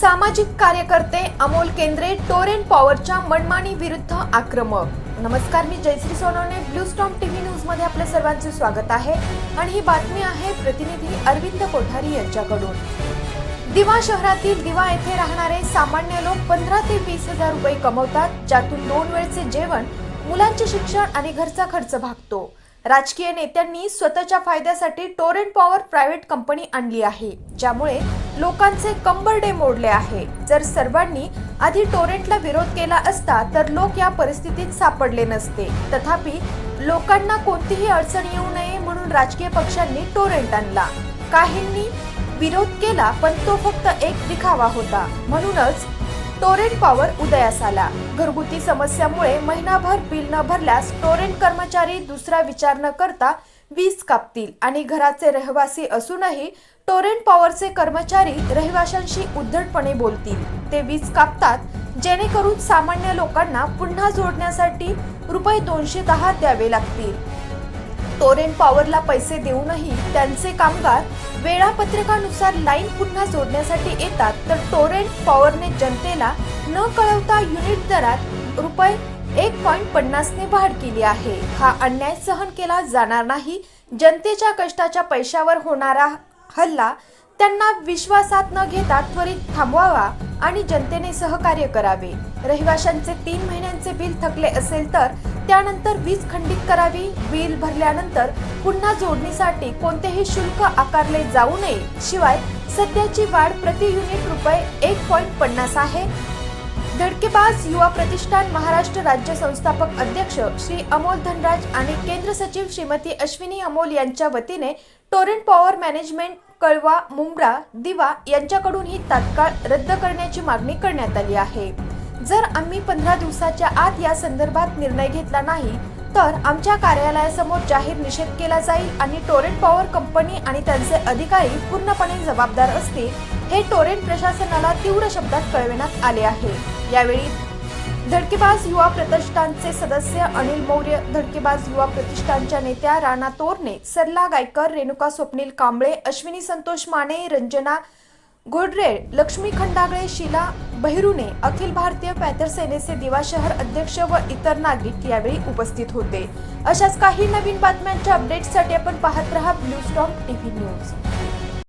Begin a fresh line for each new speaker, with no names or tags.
सामाजिक कार्यकर्ते अमोल केंद्रे टोरेन पॉवरच्या मनमानी विरुद्ध आक्रमक. नमस्कार मी Jayashree Sonawane blue storm TV न्यूजमध्ये आपल्या सर्वांचे स्वागत आहे. आणि ही बातमी आहे प्रतिनिधी अरविंद कोठारी यांच्याकडून. दिवा शहरातील दिवा येथे राहणारे सामान्य लोक पंधरा ते वीस हजार रुपये कमवतात ज्यातून दोन वेळचे जेवण मुलांचे शिक्षण आणि घरचा खर्च भागतो. राजकीय नेत्यांनी स्वतःच्या फायद्यासाठी टोरेंट पॉवर प्रायव्हेट कंपनी आणली आहे ज्यामुळे लोकांचे कंबरडे मोडले आहे. जर सर्वांनी आधी टोरेंटला विरोध केला असता तर लोक या परिस्थितीत सापडले नसते. तथापि लोकांना कोणतीही अडचण येऊ नये म्हणून राजकीय पक्षांनी टोरेंट आणला. काहींनी विरोध केला पण तो फक्त एक दिखावा होता. म्हणूनच टोरेंट पॉवर उदयास आला घरगुती समस्यामुळे महिनाभर बिल न भरल्यास टोरेंट कर्मचारी दुसरा विचार न करता वीज कापतील आणि घराचे रहिवासी असूनही टोरेंट पॉवरचे कर्मचारी रहिवाशांशी उद्धटपणे बोलतील. ते वीज कापतात जेणेकरून सामान्य लोकांना पुन्हा जोडण्यासाठी रुपये दोनशे दहा द्यावे लागतील. टोरेंट पॉवरला पैसे देऊनही त्यांचे कामगार वेळापत्रकानुसार लाईन पुन्हा जोडण्यासाठी येतात तर टोरेंट पॉवरने जनतेला न कळवता युनिट दरात रुपये एक पॉईंट पन्नासने वाढ केली आहे. हा अन्याय सहन केला जाणार नाही. जनतेच्या कष्टाच्या पैशावर होणारा हल्ला त्यांना विश्वासात न घेता त्वरित थांबवावा आणि जनतेने सहकार्य करावे. रहिवाशांचे तीन महिन्यांचे बिल थकले असेल तर त्यानंतर वीज खंडित करावी बिल भरल्यानंतर पुन्हा जोडणीसाठी कोणतेही शुल्क आकारले जाऊ नये. शिवाय सध्याची वाढ प्रति युनिट रुपये एक पॉईंट पन्नास आहे. धडकेबाज युवा प्रतिष्ठान महाराष्ट्र राज्य संस्थापक अध्यक्ष श्री अमोल धनराज आणि केंद्र सचिव श्रीमती अश्विनी अमोल यांच्या वतीने टोरेंट पॉवर मॅनेजमेंट कळवा मुंब्रा दिवा यांच्याकडून ही तात्काळ रद्द करण्याची मागणी करण्यात आली आहे. जर आम्ही पंधरा दिवसाच्या आत या संदर्भात निर्णय घेतला नाही तर आमच्या कार्यालयासमोर जाहीर निषेध केला जाईल आणि टोरेंट पॉवर कंपनी आणि त्यांचे अधिकारी पूर्णपणे जबाबदार असतील हे टोरेंट प्रशासनाला तीव्र शब्दात कळविण्यात आले आहे. यावेळी धडकेबाज युवा प्रतिष्ठानचे सदस्य अनिल मौर्य धडकेबाज युवा प्रतिष्ठानच्या नेत्या राणा तोरणे सरला गायकर रेणुका स्वप्नील कांबळे अश्विनी संतोष माने रंजना घोडरे लक्ष्मी खंडागळे शीला बहिरूने अखिल भारतीय पॅथर सेनेचे दिवा शहर अध्यक्ष व इतर नागरिक यावेळी उपस्थित होते. अशाच काही नवीन बातम्यांच्या अपडेट्ससाठी आपण पाहत रहा ब्लू स्टॉक टीव्ही न्यूज